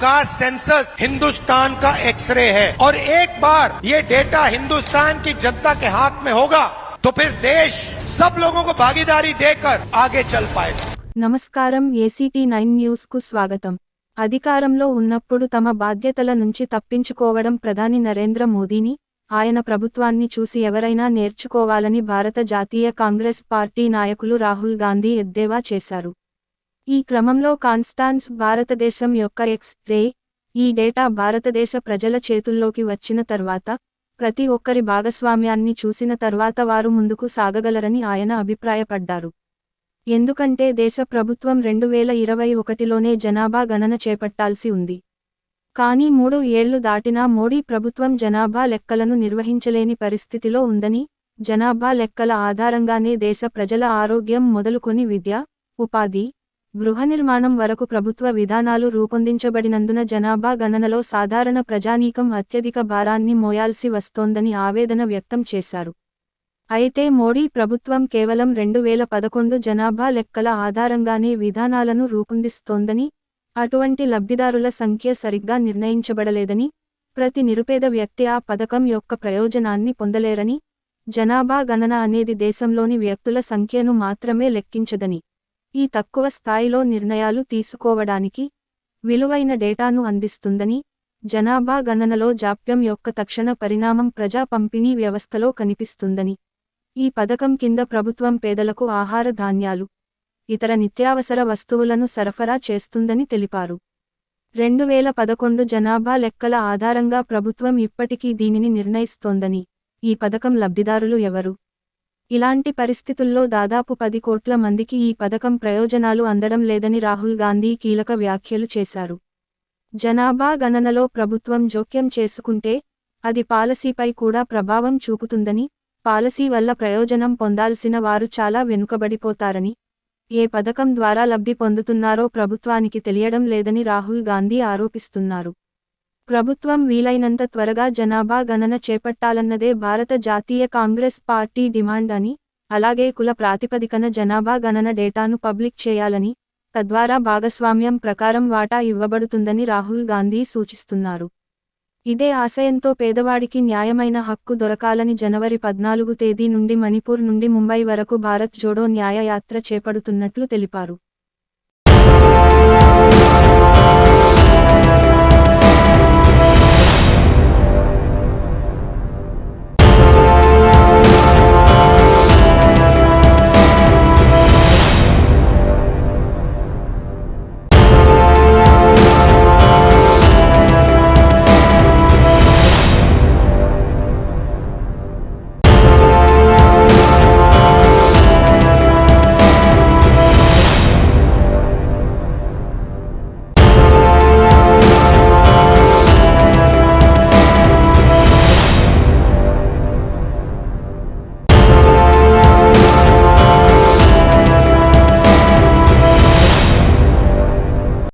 का सेंसस हिंदुस्तान का एक्सरे है और एक बार ये डेटा हिंदुस्तान की जनता के हाथ में होगा तो फिर देश सब लोगों को भागीदारी देकर आगे चल पाएगा నమస్కారం ఏసీటీ నైన్ న్యూస్ కు స్వాగతం అధికారంలో ఉన్నప్పుడు తమ బాధ్యతల నుంచి తప్పించుకోవడం ప్రధాని నరేంద్ర మోదీని ఆయన ప్రభుత్వాన్ని చూసి ఎవరైనా నేర్చుకోవాలని భారత జాతీయ కాంగ్రెస్ పార్టీ నాయకులు రాహుల్ గాంధీ ఎద్దేవా చేశారు ఈ క్రమంలో కాన్స్టాన్స్ భారతదేశం యొక్క ఎక్స్ రే ఈ డేటా భారతదేశ ప్రజల చేతుల్లోకి వచ్చిన తర్వాత ప్రతి ఒక్కరి భాగస్వామ్యాన్ని చూసిన తర్వాత వారు ముందుకు సాగగలరని ఆయన అభిప్రాయపడ్డారు. ఎందుకంటే దేశ ప్రభుత్వం రెండు వేల ఇరవై ఒకటిలోనే జనాభా గణన చేపట్టాల్సి ఉంది. కానీ మూడు ఏళ్ళు దాటినా మోడీ ప్రభుత్వం జనాభా లెక్కలను నిర్వహించలేని పరిస్థితిలో ఉందని జనాభా లెక్కల ఆధారంగానే దేశ ప్రజల ఆరోగ్యం మొదలుకొని విద్య ఉపాధి గృహ నిర్మాణం వరకు ప్రభుత్వ విధానాలు రూపొందించబడినందున జనాభా గణనలో సాధారణ ప్రజానీకం అత్యధిక భారాన్ని మోయాల్సి వస్తోందని ఆవేదన వ్యక్తం చేశారు. అయితే మోడీ ప్రభుత్వం కేవలం రెండు వేల పదకొండు జనాభా లెక్కల ఆధారంగానే విధానాలను రూపొందిస్తోందని అటువంటి లబ్ధిదారుల సంఖ్య సరిగ్గా నిర్ణయించబడలేదని ప్రతి నిరుపేద వ్యక్తి ఆ పథకం యొక్క ప్రయోజనాన్ని పొందలేరని జనాభా గణన అనేది దేశంలోని వ్యక్తుల సంఖ్యను మాత్రమే లెక్కించదని. ఈ తక్కువ స్థాయిలో నిర్ణయాలు తీసుకోవడానికి విలువైన డేటాను అందిస్తుందని జనాభా గణనలో జాప్యం యొక్క తక్షణ పరిణామం ప్రజా పంపిణీ వ్యవస్థలో కనిపిస్తుందని. ఈ పథకం కింద ప్రభుత్వం పేదలకు ఆహార ధాన్యాలు ఇతర నిత్యావసర వస్తువులను సరఫరా చేస్తుందని తెలిపారు. రెండు వేల పదకొండు జనాభా లెక్కల ఆధారంగా ప్రభుత్వం ఇప్పటికీ దీనిని నిర్ణయిస్తోందని ఈ పథకం లబ్ధిదారులు ఎవరు? ఇలాంటి పరిస్థితుల్లో దాదాపు పది కోట్ల మందికి ఈ పథకం ప్రయోజనాలు అందడం లేదని రాహుల్ గాంధీ కీలక వ్యాఖ్యలు చేశారు. జనాభా గణనలో ప్రభుత్వం జోక్యం చేసుకుంటే అది పాలసీపై కూడా ప్రభావం చూపుతుందని పాలసీ వల్ల ప్రయోజనం పొందాల్సిన వారు చాలా వెనుకబడిపోతారని ఏ పథకం ద్వారా లబ్ధి పొందుతున్నారో ప్రభుత్వానికి తెలియడం లేదని రాహుల్ గాంధీ ఆరోపిస్తున్నారు. ప్రభుత్వం వీలైనంత త్వరగా జనాభా గణన చేపట్టాలన్నదే భారత జాతీయ కాంగ్రెస్ పార్టీ డిమాండ్ అని అలాగే కుల ప్రాతిపదికన జనాభా గణన డేటాను పబ్లిక్ చేయాలని తద్వారా భాగస్వామ్యం ప్రకారం వాటా ఇవ్వబడుతుందని రాహుల్ గాంధీ సూచిస్తున్నారు. ఇదే ఆశయంతో పేదవాడికి న్యాయమైన హక్కు దొరకాలని జనవరి పద్నాలుగు తేదీ నుండి మణిపూర్ నుండి ముంబై వరకు భారత్ జోడో న్యాయయాత్ర చేపడుతున్నట్లు తెలిపారు.